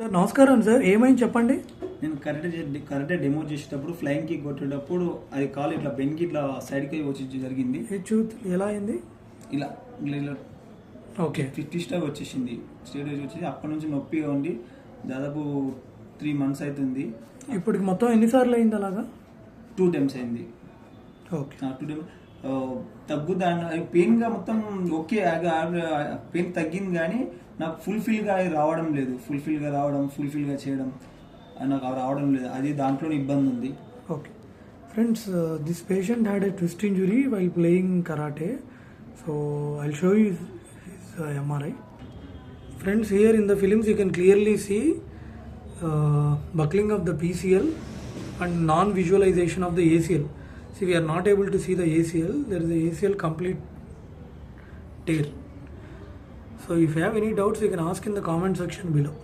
Sir నమస్కారం sir ఏమైంది చెప్పండి? నేను కరెక్ట్ కరెక్ట్ డెమో చేసేటప్పుడు ఫ్లైయింగ్కి కొట్టేటప్పుడు అది కాల్ ఇట్లా బెన్కి ఇట్లా సైడ్కి వచ్చి జరిగింది. చూత్ ఎలా అయింది? ఇలా ఇలా ఇలా ఓకే. ట్విస్ట్గా వచ్చేసింది. స్టేట్ వచ్చేసి అప్పటి నుంచి నొప్పిగా ఉండి దాదాపు త్రీ మంత్స్ అవుతుంది ఇప్పటికి మొత్తం ఎన్నిసార్లు అయింది అలాగా? టూ టైమ్స్ అయింది. ఓకే. టూ టైమ్ తగ్గుదాన్ని పెయిన్గా మొత్తం ఓకే పెయిన్ తగ్గింది కానీ నాకు ఫుల్ఫిల్గా రావడం లేదు. ఫుల్ఫిల్గా రావడం ఫుల్ఫిల్గా చేయడం నాకు రావడం లేదు. అది దాంట్లోనే ఇబ్బంది ఉంది. Okay. Friends this patient had a twist injury while playing karate so I show you his MRI friends here in the films you can clearly see buckling of the PCL and non visualization of the ACL See, we are not able to see the ACL. There is a ACL complete tear. So, if you have any doubts, you can ask in the comment section below.